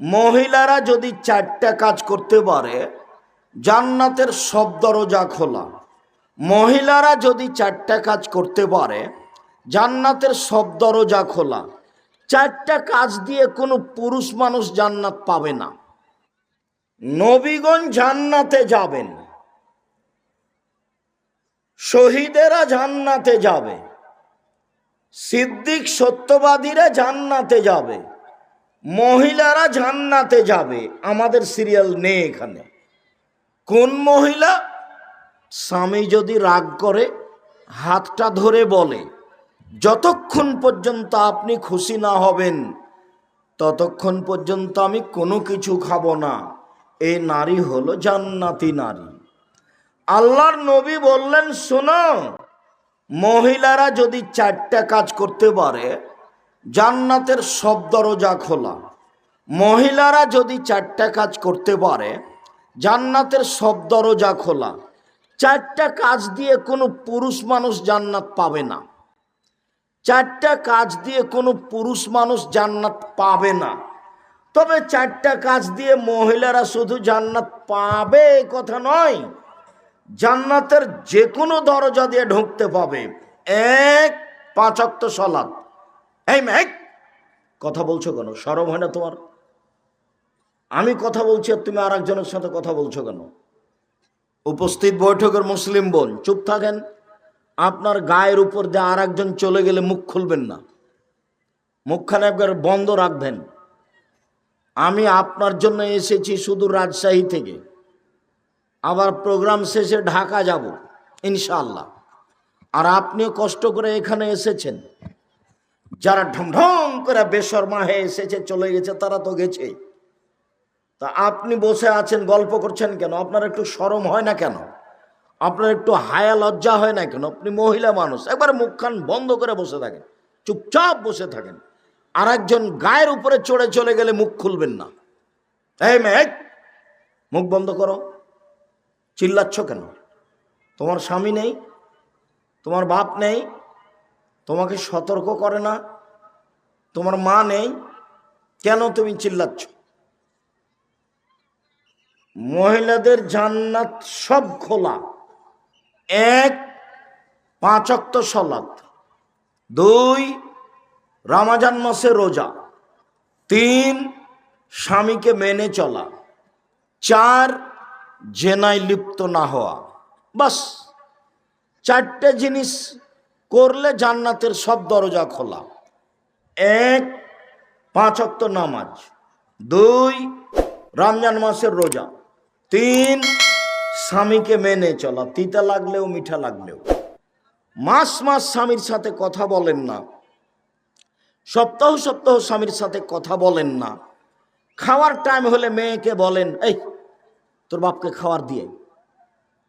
মহিলারা যদি চারটা কাজ করতে পারে, জান্নাতের সব দরজা খোলা। মহিলারা যদি চারটা কাজ করতে পারে, জান্নাতের সব দরজা খোলা। চারটা কাজ দিয়ে কোনো পুরুষ মানুষ জান্নাত পাবে না। নবীগণ জান্নাতে যাবেন। শহীদেরা জান্নাতে যাবে। সিদ্দিক সত্যবাদীরা জান্নাতে যাবে। মহিলারা জান্নাতে যাবে। আমাদের সিরিয়াল নেই এখানে। কোন মহিলা? স্বামী যদি রাগ করে, হাতটা ধরে বলে, যতক্ষণ পর্যন্ত আপনি খুশি না হবেন, ততক্ষণ পর্যন্ত আমি কোনো কিছু খাব না। এই নারী হলো জান্নাতি নারী। আল্লাহর নবী বললেন, শোনো, মহিলারা যদি চারটা কাজ করতে পারে জান্নাতের সব দরজা খোলা। মহিলারা যদি চারটা কাজ করতে পারে, জান্নাতের সব দরজা খোলা। চারটা কাজ দিয়ে কোনো পুরুষ মানুষ জান্নাত পাবে না। চারটা কাজ দিয়ে কোনো পুরুষ মানুষ জান্নাত পাবে না। তবে চারটা কাজ দিয়ে মহিলারা শুধু জান্নাত পাবে কথা নয়, জান্নাতের যে কোনো দরজা দিয়ে ঢুকতে পাবে। এক পাঁচক্ত সলাদ এই ম্যাক কথা বলছো কেন? সরম হয় না তোমার? আমি কথা বলছি আর তুমি আর একজনের সাথে কথা বলছো কেন? উপস্থিত বৈঠকের মুসলিম বোন, চুপ থাকেন। আপনার গায়ের উপর দিয়ে আর একজন চলে গেলে মুখ খুলবেন না। মুখখানে একবার বন্ধ রাখবেন। আমি আপনার জন্য এসেছি শুধু রাজশাহী থেকে। আবার প্রোগ্রাম শেষে ঢাকা যাব ইনশাল্লাহ আর আপনিও কষ্ট করে এখানে এসেছেন। যারা ঢং করে বেশর্মা হয়ে এসেছে, চলে গেছে, তারা তো গেছে। তা আপনি বসে আছেন, গল্প করছেন কেন? আপনার একটু সরম হয় না কেন? আপনার একটু হায়া লজ্জা হয় না কেন? আপনি মহিলা মানুষ, একবার মুখখান বন্ধ করে বসে থাকেন, চুপচাপ বসে থাকেন। আর একজন গায়ের উপরে চড়ে চলে গেলে মুখ খুলবেন না। এই মেঘ মুখ বন্ধ করো। চিল্লাচ্ছ কেন? তোমার স্বামী নেই, তোমার বাপ নেই, তোমাকে সতর্ক করে না তোমার মা নেই, কেন তুমি চিল্লাচ্ছ? মহিলাদের জান্নাত সব খোলা। এক, পাঁচক্ত সলাত। দুই, রামাজান মাসে রোজা। তিন, স্বামীকে মেনে চলা। চার, জেনায় লিপ্ত না হওয়া। বাস, চারটে জিনিস করলে জান্নাতের সব দরজা খোলা। এক, পাঁচ অক্ত নামাজ। দুই, রমজান মাসের রোজা। তিন, স্বামীকে মেনে চলা। তিতা লাগলেও, মিঠা লাগলেও। মাস মাস স্বামীর সাথে কথা বলেন না। সপ্তাহ সপ্তাহ স্বামীর সাথে কথা বলেন না। খাওয়ার টাইম হলে মেয়েকে বলেন, এই, তোর বাপকে খাওয়ার দিয়ে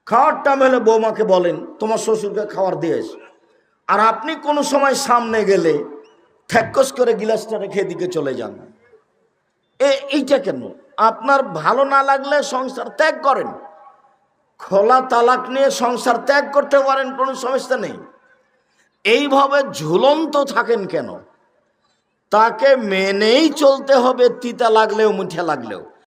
খাওয়ার টাইম হলে বৌমাকে বলেন, তোমার শ্বশুরকে খাওয়ার দিয়ে আর আপনি কোনো সময় সামনে গেলে থ্যাকস করে গিলাসটা রেখে এদিকে চলে যান। এ, এইটা কেন? আপনার ভালো না লাগলে সংসার ত্যাগ করেন। খোলা তালাক নিয়ে সংসার ত্যাগ করতে পারেন, কোনো সমস্যা নেই। এইভাবে ঝুলন্ত থাকেন কেন? তাকে মেনেই চলতে হবে, তিতা লাগলেও মুঠে লাগলেও।